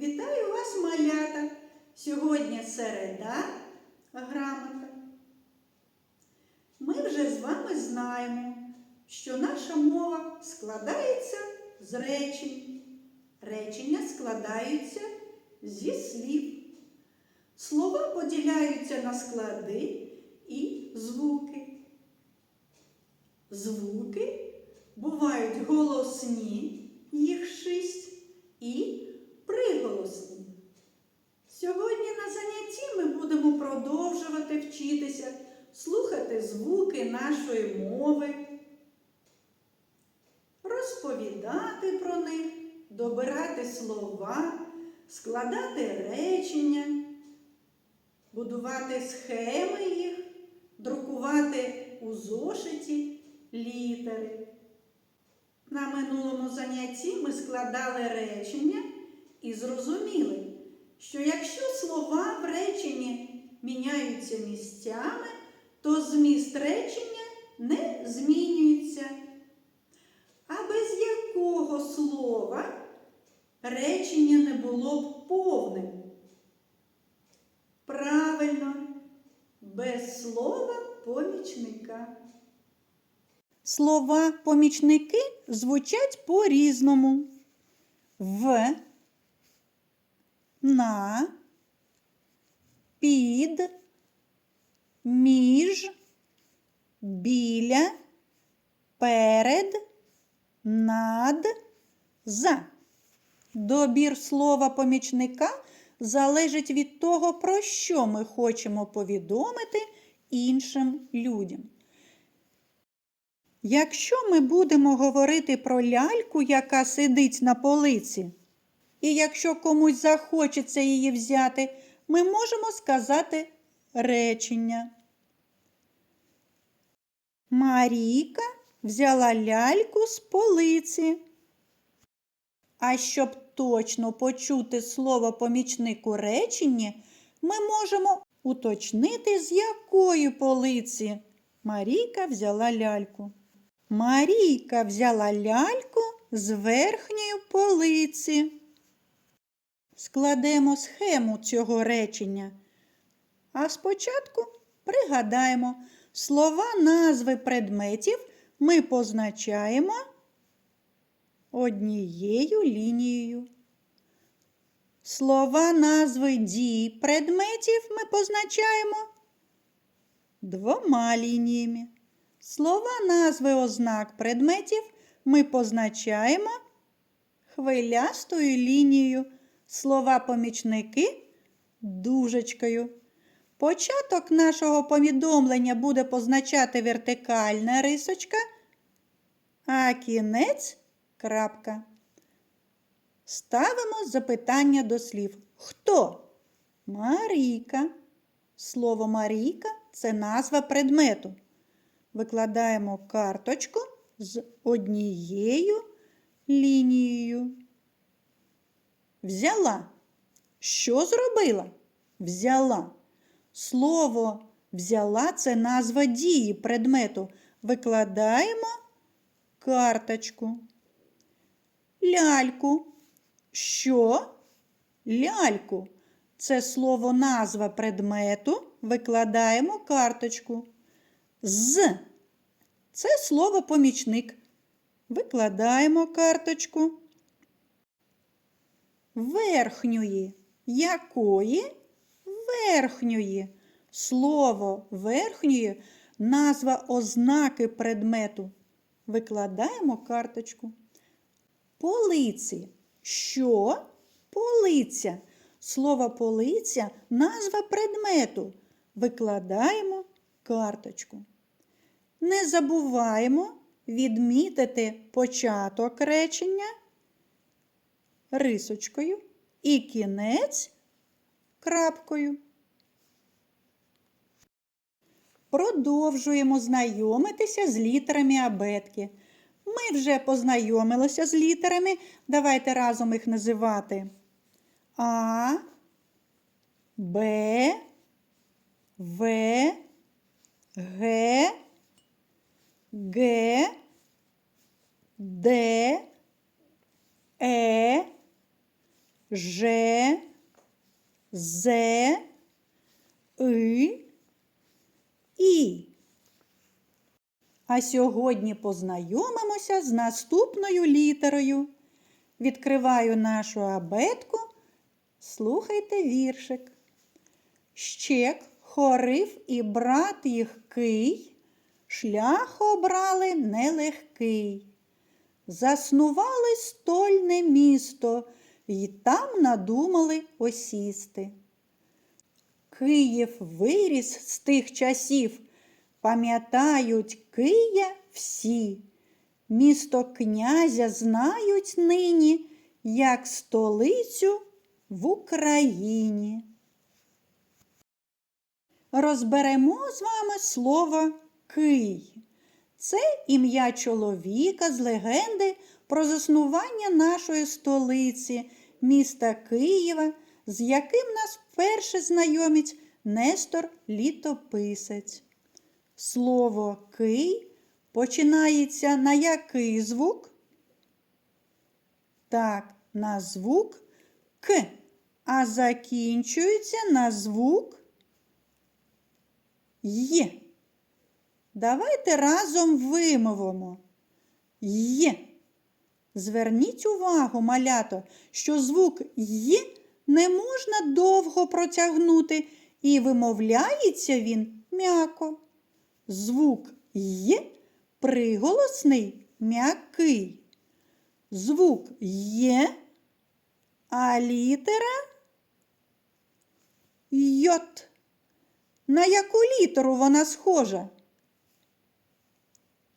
Вітаю вас, малята! Сьогодні середа грамота. Ми вже з вами знаємо, що наша мова складається з речень. Речення складаються зі слів. Слова поділяються на склади і звуки. Звуки бувають голосні, їх шість, і приголосні. Сьогодні на занятті ми будемо продовжувати вчитися, слухати звуки нашої мови, розповідати про них, добирати слова, складати речення, будувати схеми їх, друкувати у зошиті літери. На минулому занятті ми складали речення і зрозуміли, що якщо слова в реченні міняються місцями, то зміст речення не змінюється. А без якого слова речення не було б повним? Правильно, без слова помічника. Слова помічники звучать по-різному. В, на, під, між, біля, перед, над, за. Добір слова помічника залежить від того, про що ми хочемо повідомити іншим людям. Якщо ми будемо говорити про ляльку, яка сидить на полиці, і якщо комусь захочеться її взяти, ми можемо сказати речення. Марійка взяла ляльку з полиці. А щоб точно почути слово помічник у реченні, ми можемо уточнити, з якої полиці Марійка взяла ляльку. Марійка взяла ляльку з верхньої полиці. Складемо схему цього речення. А спочатку пригадаємо, слова назви предметів ми позначаємо однією лінією. Слова назви дій предметів ми позначаємо двома лініями. Слова назви ознак предметів ми позначаємо хвилястою лінією. Слова помічники дужечкою. Початок нашого повідомлення буде позначати вертикальна рисочка, а кінець крапка. Ставимо запитання до слів. Хто? Марійка. Слово Марійка це назва предмету. Викладаємо карточку з однією лінією. Взяла. Що зробила? Взяла. Слово взяла це назва дії предмету. Викладаємо карточку. Ляльку. Що? Ляльку. Це слово назва предмету. Викладаємо карточку. З. Це слово помічник. Викладаємо карточку. Верхньої. Якої? Верхньої. Слово верхньої назва ознаки предмету. Викладаємо карточку. Полиці. Що? Полиця. Слово полиця назва предмету. Викладаємо карточку. Не забуваємо відмітити початок речення рисочкою і кінець крапкою. Продовжуємо знайомитися з літерами абетки. Ми вже познайомилися з літерами. Давайте разом їх називати А, Б, В, Г, Г, Д, Е, Ж, З, И, І. А сьогодні познайомимося з наступною літерою. Відкриваю нашу абетку. Слухайте віршик. Щек, хорив і брат їх кий, шлях обрали нелегкий. Заснували стольне місто й там надумали осісти. Київ виріс з тих часів, пам'ятають Кия всі. Місто князя знають нині, як столицю в Україні. Розберемо з вами слово Кий. Це ім'я чоловіка з легенди про заснування нашої столиці, міста Києва, з яким нас вперше знайомить Нестор Літописець. Слово Кий починається на який звук? Так, на звук К, а закінчується на звук Є. Давайте разом вимовимо Є. Зверніть увагу, малято, що звук Є не можна довго протягнути, і вимовляється він м'яко. Звук Є приголосний м'який. Звук Є, а літера Йот. На яку літеру вона схожа?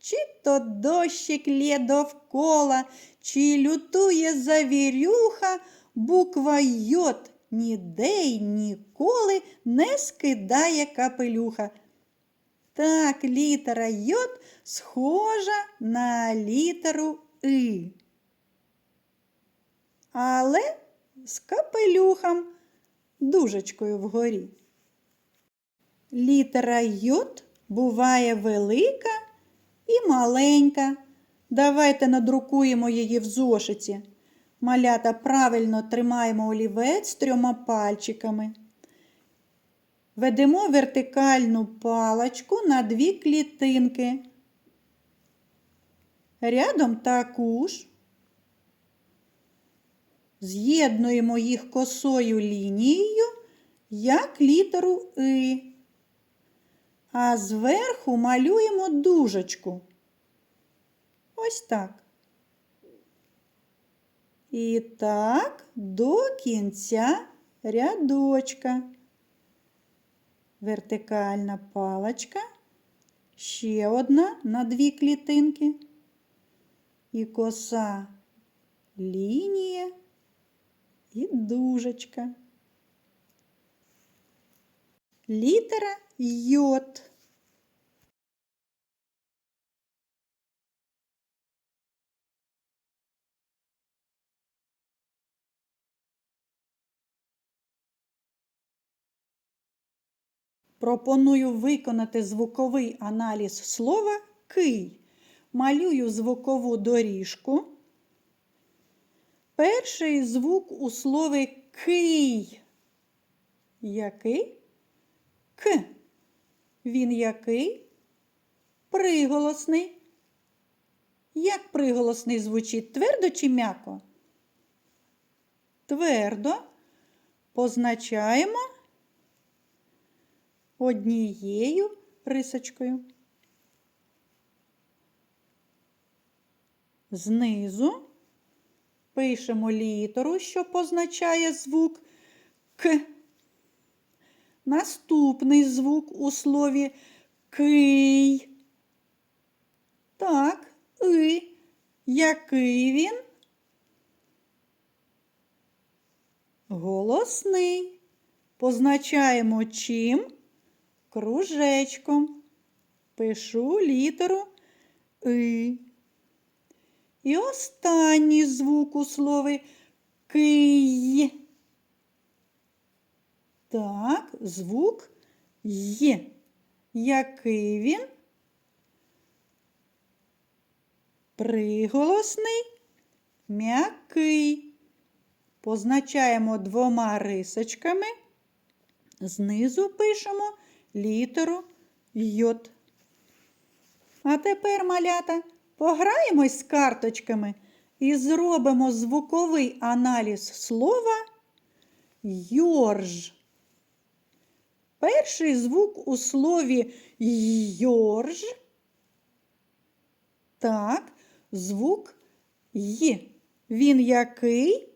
Чи то дощик лє довкола, чи лютує завірюха, буква Йот ніде й ніколи не скидає капелюха. Так, літера Йот схожа на літеру И. Але з капелюхом дужечкою вгорі. Літера Йод буває велика і маленька. Давайте надрукуємо її в зошиті. Малята правильно тримаємо олівець трьома пальчиками. Ведемо вертикальну паличку на дві клітинки. Рядом таку ж. З'єднуємо їх косою лінією, як літеру И а зверху малюємо дужечку. Ось так. І так до кінця рядочка. Вертикальна паличка, ще одна на дві клітинки. І коса лінія і дужечка. Літера йод. Пропоную виконати звуковий аналіз слова кий. Малюю звукову доріжку. Перший звук у слові кий. Який? К. Він який? Приголосний. Як приголосний звучить твердо чи м'яко? Твердо позначаємо однією рисочкою. Знизу пишемо літеру, що позначає звук К. Наступний звук у слові кий. Так, и. Який він? Голосний. Позначаємо чим? Кружечком. Пишу літеру И. І останній звук у слові кий. Так, звук є. Який він? Приголосний, м'який. позначаємо двома рисочками. Знизу пишемо літеру йод. А тепер, малята, пограємось з карточками і зробимо звуковий аналіз слова йорж. Перший звук у слові йорж. Так, звук й. Він який?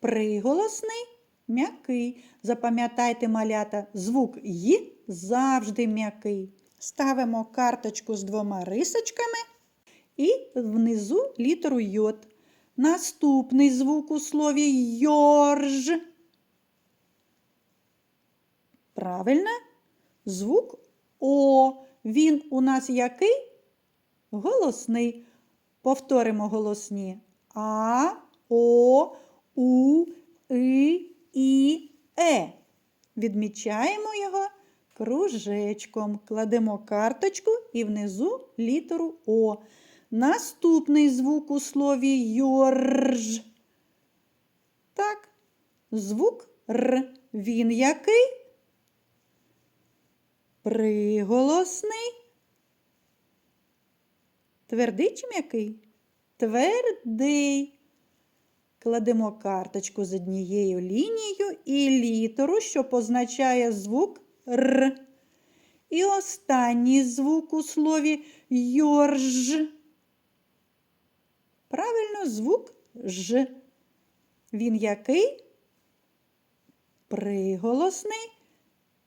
Приголосний, м'який. Запам'ятайте, малята, звук й завжди м'який. Ставимо карточку з двома рисочками і внизу літеру йод. Наступний звук у слові йорж. Правильно? Звук О. Він у нас який? Голосний. Повторимо голосні. А, О, У, И, І, Е. Відмічаємо його кружечком. Кладемо карточку і внизу літеру О. Наступний звук у слові йорж. Так, звук Р. Він який? Приголосний. Твердий чи м'який? Твердий. Кладемо карточку з однією лінією і літеру, що позначає звук Р. І останній звук у слові йорж. Правильно, звук Ж. Він який? Приголосний.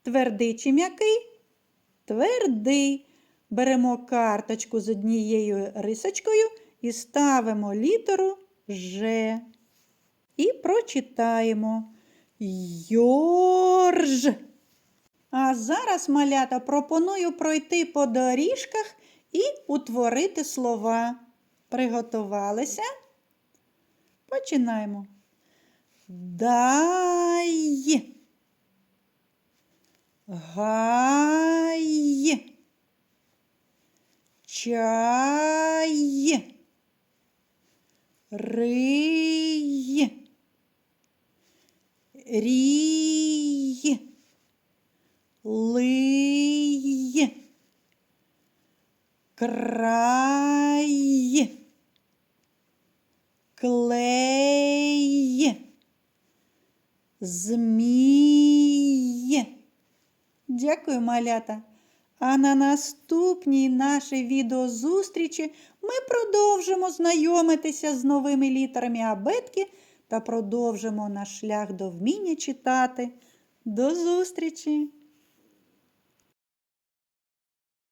Твердий чи м'який? Твердий. Беремо карточку з однією рисочкою і ставимо літеру Ж. І прочитаємо Йорж. А зараз, малята, пропоную пройти по доріжках і утворити слова. Приготувалися? Починаємо. Дай. Гай. Чай. Рий. Рій. Лий. Край. Клей. Змій. Дякую, малята. А на наступній нашій відеозустрічі ми продовжимо знайомитися з новими літерами абетки та продовжимо наш шлях до вміння читати. До зустрічі!